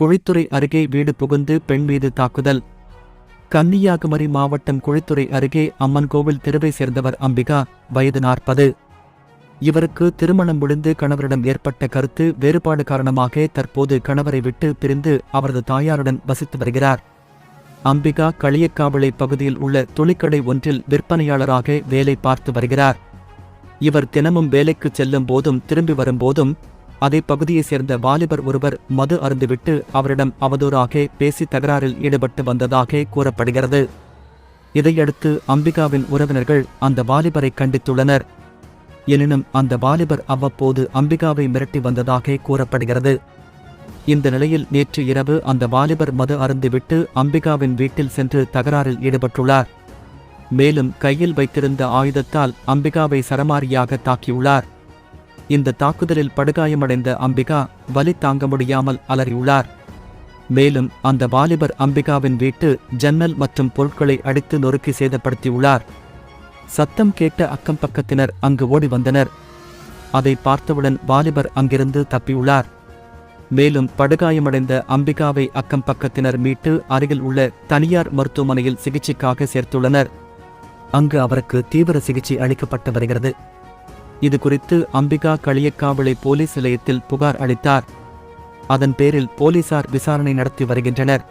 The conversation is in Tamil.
குழித்துறை அருகே வீடு புகுந்து பெண் மீது தாக்குதல். கன்னியாகுமரி மாவட்டம் குழித்துறை அருகே அம்மன் கோவில் தெருவை சேர்ந்தவர் அம்பிகா வயது நாற்பது. இவருக்கு திருமணம் முடிந்து கணவரிடம் ஏற்பட்ட கருத்து வேறுபாடு காரணமாக தற்போது கணவரை விட்டு பிரிந்து அவரது தாயாருடன் வசித்து வருகிறார். அம்பிகா களியக்காவிளை பகுதியில் உள்ள துணிக்கடை ஒன்றில் விற்பனையாளராக வேலை பார்த்து வருகிறார். இவர் தினமும் வேலைக்கு செல்லும் போதும் திரும்பி வரும்போதும் அதே பகுதியைச் சேர்ந்த வாலிபர் ஒருவர் மது அருந்துவிட்டு அவரிடம் அவதூறாக பேசி தகராறில் ஈடுபட்டு வந்ததாக கூறப்படுகிறது. இதையடுத்து அம்பிகாவின் உறவினர்கள் அந்த வாலிபரை கண்டித்துள்ளனர். எனினும் அந்த வாலிபர் அவ்வப்போது அம்பிகாவை மிரட்டி வந்ததாக கூறப்படுகிறது. இந்த நிலையில் நேற்று இரவு அந்த வாலிபர் மது அருந்துவிட்டு அம்பிகாவின் வீட்டில் சென்று தகராறில் ஈடுபட்டுள்ளார். மேலும் கையில் வைத்திருந்த ஆயுதத்தால் அம்பிகாவை சரமாரியாக தாக்கியுள்ளார். இந்த தாக்குதலில் படுகாயமடைந்த அம்பிகா வலி தாங்க முடியாமல் அலறியுள்ளார். மேலும் அந்த வாலிபர் அம்பிகாவின் வீட்டு ஜன்னல் மற்றும் பொருட்களை அடித்து நொறுக்கி சேதப்படுத்தியுள்ளார். சத்தம் கேட்ட அக்கம் பக்கத்தினர் அங்கு ஓடி வந்தனர். அதை பார்த்தவுடன் வாலிபர் அங்கிருந்து தப்பியுள்ளார். மேலும் படுகாயமடைந்த அம்பிகாவை அக்கம் பக்கத்தினர் மீட்டு அருகில் உள்ள தனியார் மருத்துவமனையில் சிகிச்சைக்காக சேர்த்துள்ளனர். அங்கு அவருக்கு தீவிர சிகிச்சை அளிக்கப்பட்டு வருகிறது. இது குறித்து அம்பிகா களியக்காவிளை போலீஸ் நிலையத்தில் புகார் அளித்தார். அதன் பேரில் போலீசார் விசாரணை நடத்தி வருகின்றனர்.